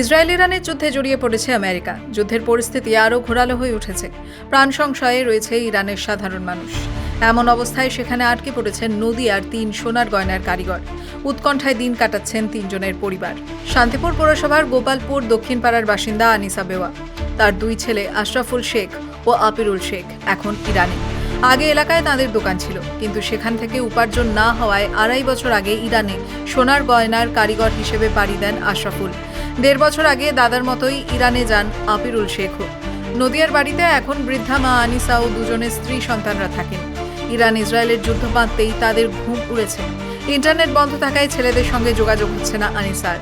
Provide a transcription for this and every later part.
Israel ইরানের যুদ্ধে জড়িয়ে পড়েছে আমেরিকা। যুদ্ধের পরিস্থিতি আরও ঘোরালো হয়ে উঠেছে। প্রাণ সংশয়ে রয়েছে ইরানের সাধারণ মানুষ। এমন অবস্থায় সেখানে আটকে পড়েছেন নদী আর তিন সোনার গয়নার কারিগর। উৎকণ্ঠায় দিন কাটাচ্ছেন তিনজনের পরিবার। শান্তিপুর পৌরসভার গোপালপুর দক্ষিণ পাড়ার বাসিন্দা আনিসা বেওয়া। তার দুই ছেলে আশরাফুল শেখ ও আপিরুল শেখ এখন ইরানে। আগে এলাকায় তাদের দোকান ছিল, কিন্তু সেখান থেকে উপার্জন না হওয়ায় আড়াই বছর আগে ইরানে সোনার গয়নার কারিগর হিসেবে পাড়ি দেন আশরাফুল। দেড় বছর আগে দাদার মতোই ইরানে যান আপিরুল শেখও। নদিয়ার বাড়িতে এখন বৃদ্ধা মা আনিসা ও দুজনের স্ত্রী সন্তানরা থাকেন। ইরান ইসরায়েলের যুদ্ধ বাঁধতেই তাদের ঘুম উড়েছে। ইন্টারনেট বন্ধ থাকায় ছেলেদের সঙ্গে যোগাযোগ হচ্ছে না আনিসার।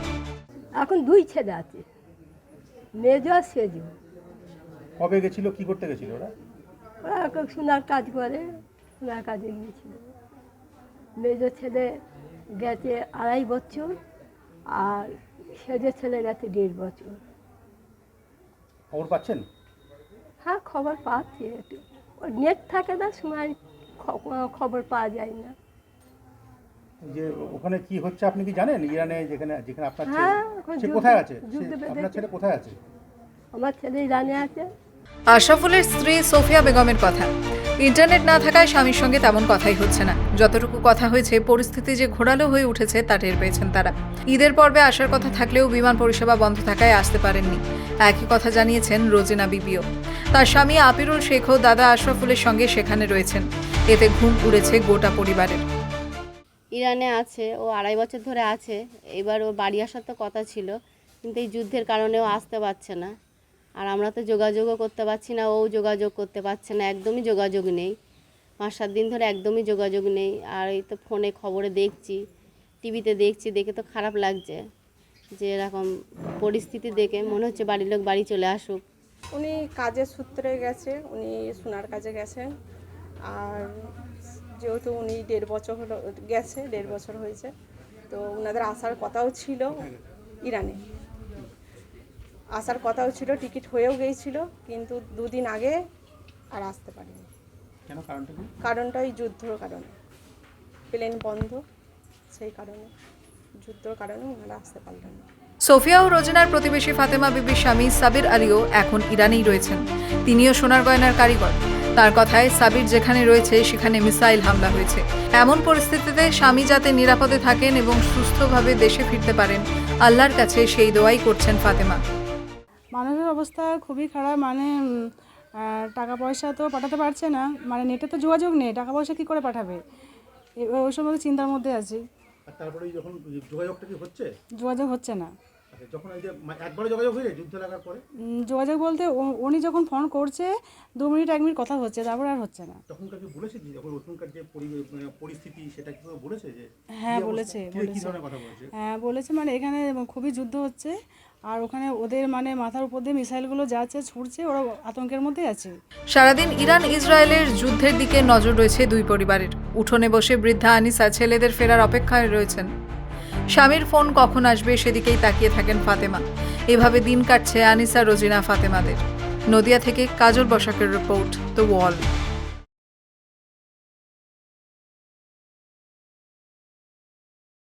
এখন দুই ছেলে আছে। মেজো আর সেজো। কবে গেছিল কি করতে গেছিল ওরা? ওরা এখন সোনার কাজ করে সোনার কাজে গিয়েছিল। মেজো ছেলে গেছে আড়াই বছর আর সেজো ছেলে গেছে দেড় বছর। খবর পাচ্ছেন? হ্যাঁ খবর পাচ্ছি একটু। ওর নেট থাকে না সময় খ- খবর পাওয়া যায় না। যে ওখানে কি হচ্ছে আপনি কি জানেন? ইরানে যেখানে যেখানে আপনার ছেলে হ্যাঁ, কোথায় আছে। আপনার ছেলে কোথায় আছে? আমার ছেলে ইরানে আছে। আশরাফুলের স্ত্রী সোফিয়া বেগমের কথা। ইন্টারনেট না থাকায় স্বামীর সঙ্গে তেমন কথাই হচ্ছে না। যতটুকু কথা হয়েছে, পরিস্থিতি যে ঘোরালো হয়ে উঠেছে, তা টের পেয়েছেন তারা। ঈদের পর্বে আসার কথা থাকলেও বিমান পরিষেবা বন্ধ থাকায় আসতে পারেননি। একই কথা জানিয়েছেন রোজিনা বিবিও। তার স্বামী আপিরুল শেখও দাদা আশরাফুলের সঙ্গে সেখানে রয়েছেন। এতে ঘুম উড়েছে গোটা পরিবারের। ইরানে আছে, ও আড়াই বছর ধরে আছে। এবার ও বাড়ি আসার তো কথা ছিল, কিন্তু এই যুদ্ধের কারণে ও আসতে পারছে না। আর আমরা তো যোগাযোগও করতে পারছি না, ও যোগাযোগ করতে পারছে না, একদমই যোগাযোগ নেই। পাঁচ সাত দিন ধরে একদমই যোগাযোগ নেই, আর এই তো ফোনে খবরে দেখছি, টিভিতে দেখছি, দেখে তো খারাপ লাগছে যে এরকম পরিস্থিতি দেখে। মনে হচ্ছে বাড়ির লোক বাড়ি চলে আসুক। উনি কাজের সূত্রে গেছে, উনি সোনার কাজে গেছেন আর যেহেতু উনি দেড় বছর হলো, গেছে, দেড় বছর হয়েছে, তো ওনাদের আসার কথাও ছিল ইরানে। আসার কথাও ছিল টিকিট হয়েও গিয়েছিল কিন্তু দুদিন আগে আর আসতে পারেনি। কেন কারণটা কি? কারণটা ওই যুদ্ধর কারণে। প্লেন বন্ধ সেই কারণে। যুদ্ধর কারণে ওনারা আসতে পারলেন না। সোফিয়া ও রোজিনার প্রতিবেশী ফাতেমা বিবির স্বামী সাবির আলীও এখন ইরানেই রয়েছেন। তিনিও সোনার গয়নার কারিগর। তার কথায় সাবির যেখানে রয়েছে সেখানে মিসাইল হামলা হয়েছে। এমন পরিস্থিতিতে স্বামী যাতে নিরাপদে থাকেন এবং সুস্থভাবে দেশে ফিরতে পারেন আল্লাহর কাছে সেই দোয়াই করছেন ফাতেমা। মানুষের অবস্থা খুবই খারাপ মানে টাকা পয়সা তো পাঠাতে পারছে না মানে নেটে তো যোগাযোগ নেই টাকা পয়সা কী করে পাঠাবে? ওই সময় চিন্তার মধ্যে আছি। তারপরে যখন যোগাযোগটা কি হচ্ছে? যোগাযোগ হচ্ছে না। যখন এই যে একবারে যোগাযোগ হয়ে যায় যুদ্ধ লাগার পরে? যোগাযোগ বলতে উনি যখন ফোন করছে দু মিনিট এক মিনিট কথা হচ্ছে তারপর আর হচ্ছে না। তখনকার কি বলেছে যে যখন ওখানকার যে মানে পরিস্থিতি সেটা কি বলেছে যে হ্যাঁ, বলেছে, বলেছে। ধরনের কথা বলেছে? হ্যাঁ বলেছে মানে এখানে খুবই যুদ্ধ হচ্ছে আর ওখানে ওদের মানে মাথার উপর দিয়ে মিসাইলগুলো যাচ্ছে ছুটছে ওরা আতঙ্কের মধ্যেই আছে। সারাদিন ইরান ইসরায়েলের যুদ্ধের দিকে নজর রয়েছে দুই পরিবারের। উঠোনে বসে বৃদ্ধা আনিসা ছেলেদের ফেরার অপেক্ষায় রয়েছেন। স্বামীর ফোন কখন আসবে সেদিকেই তাকিয়ে থাকেন ফাতেমা। এভাবে দিন কাটছে আনিসা, রোজিনা, ফাতেমাদের। নদিয়া থেকে কাজল বসাকের রিপোর্ট দ্য ওয়াল